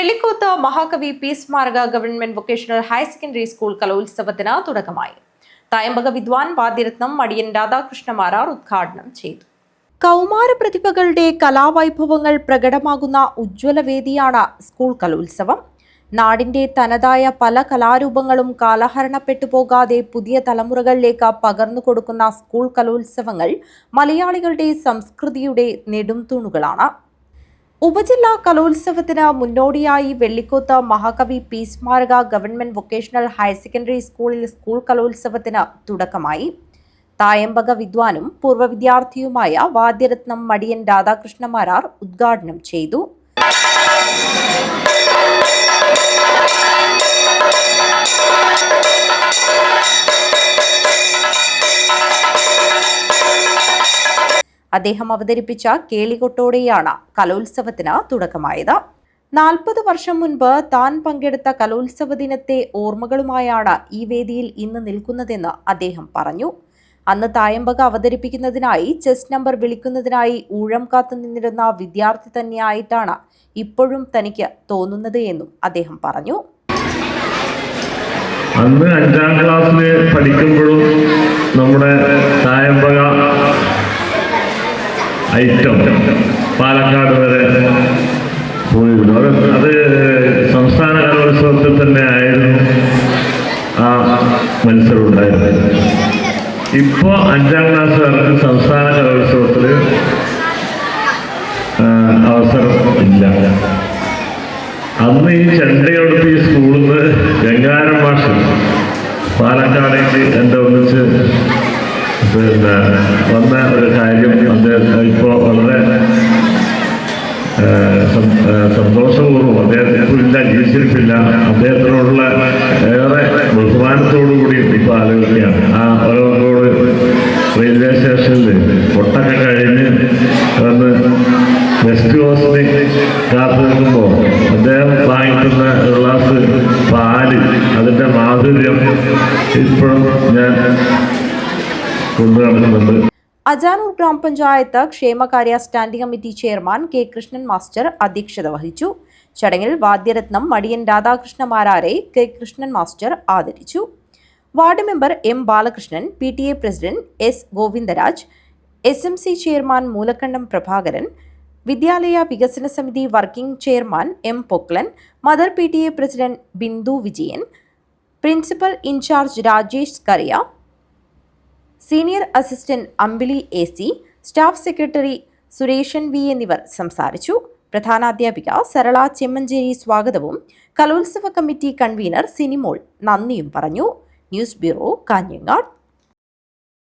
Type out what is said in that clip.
വെള്ളിക്കോത്ത് മഹാകവി പി സ്മാരക government vocational higher secondary school കലോത്സവത്തിന് തുടക്കമായി. തായമ്പക വിദ്വാൻ വാദ്യരത്നം മടിയൻ രാധാകൃഷ്ണ മാരാർ ഉദ്ഘാടനം ചെയ്തു. കൗമാര പ്രതിഭകളുടെ കലാവൈഭവങ്ങൾ പ്രകടമാകുന്ന ഉജ്ജ്വല വേദിയാണ് സ്കൂൾ കലോത്സവം. നാടിന്റെ തനതായ പല കലാരൂപങ്ങളും കാലഹരണപ്പെട്ടു പോകാതെ പുതിയ തലമുറകളിലേക്ക് പകർന്നു കൊടുക്കുന്ന സ്കൂൾ കലോത്സവങ്ങൾ മലയാളികളുടെ സംസ്കൃതിയുടെ നെടും തൂണുകളാണ് ഉപജില്ലാ കലോത്സവത്തിന് മുന്നോടിയായി വെള്ളിക്കോത്ത് മഹാകവി പി സ്മാരക ഗവൺമെന്റ് വൊക്കേഷണൽ ഹയർ സെക്കൻഡറി സ്കൂളിൽ സ്കൂൾ കലോത്സവത്തിന് തുടക്കമായി. തായമ്പക വിദ്വാനും പൂർവ വിദ്യാർത്ഥിയുമായ വാദ്യരത്നം മടിയൻ രാധാകൃഷ്ണമാരാർ ഉദ്ഘാടനം ചെയ്തു. അദ്ദേഹം അവതരിപ്പിച്ച കേളികൊട്ടോടെയാണ് കലോത്സവത്തിന് തുടക്കമായത്. നാൽപ്പത് വർഷം മുൻപ് താൻ പങ്കെടുത്ത കലോത്സവ ദിനത്തെ ഓർമ്മകളുമായാണ് ഈ വേദിയിൽ ഇന്ന് നിൽക്കുന്നതെന്ന് അദ്ദേഹം പറഞ്ഞു. അന്ന് തായമ്പക അവതരിപ്പിക്കുന്നതിനായി ചെസ് നമ്പർ വിളിക്കുന്നതിനായി ഊഴം കാത്തു നിന്നിരുന്ന വിദ്യാർത്ഥി തന്നെയായിട്ടാണ് ഇപ്പോഴും തനിക്ക് തോന്നുന്നത് എന്നും അദ്ദേഹം പറഞ്ഞു. അന്ന് അഞ്ചാം ക്ലാസ്സിൽ പഠിക്കുമ്പോഴും നമ്മുടെ തായമ്പക ഐറ്റം പാലക്കാട് വരെ പോയിരുന്നു. അത് സംസ്ഥാന കലോത്സവത്തിൽ തന്നെ ആയിരുന്നു ആ മത്സരം ഉണ്ടായിരുന്നത്. ഇപ്പോൾ അഞ്ചാം ക്ലാസ്സുകാർക്ക് സംസ്ഥാന കലോത്സവത്തിൽ അവസരം ഇല്ല. അന്ന് ഈ ചെണ്ടയെടുത്ത് ഈ സ്കൂളിൽ നിന്ന് ഗംഗാരം മാഷ് പാലക്കാടേക്ക് എന്റെ ഒന്നിച്ച് പിന്നെ വന്ന ഒരു കാര്യം അദ്ദേഹം ഇപ്പോൾ വളരെ സന്തോഷപൂർവം അദ്ദേഹം ഇപ്പോൾ ഇല്ല ജീവിച്ചിരിപ്പില്ല. അദ്ദേഹത്തിനോടുള്ള ഏറെ ബഹുമാനത്തോടു കൂടി ഇപ്പോൾ ആലോചിക്കുകയാണ് ആ ഓരോന്നോട് റെയിൽവേ സ്റ്റേഷനിൽ പൊട്ടൊക്കെ കഴിഞ്ഞ് വന്ന് വെസ്റ്റ് കോസ്റ്റിന് കാത്തു നിൽക്കുമ്പോൾ അദ്ദേഹം വാങ്ങിക്കുന്ന ഗ്ലാസ് പാൽ അതിന്റെ മാധുര്യം ഇപ്പോഴും ഞാൻ അജാനൂർ ഗ്രാമപഞ്ചായത്ത് ക്ഷേമകാര്യ standing committee chairman K Krishnan master അധ്യക്ഷത വഹിച്ചു. ചടങ്ങിൽ വാദ്യരത്നം മടിയൻ രാധാകൃഷ്ണ മാരാരെ കെ കൃഷ്ണൻ മാസ്റ്റർ ആദരിച്ചു. Ward member M Balakrishnan P T A president S Govindaraj S M C chairman Moolakkandam Prabhakaran വിദ്യാലയ വികസന സമിതി working chairman M Pokkalan mother P T A president Bindu Vijayan principal in charge Rajesh Kariya senior assistant Ambili A C staff secretary Sureshan V എന്നിവർ സംസാരിച്ചു. പ്രധാനാധ്യാപിക സരള ചെമ്മഞ്ചേരി സ്വാഗതവും. കലോത്സവ committee convener Sinimol നന്ദിയും പറഞ്ഞു. News bureau Kanhangad.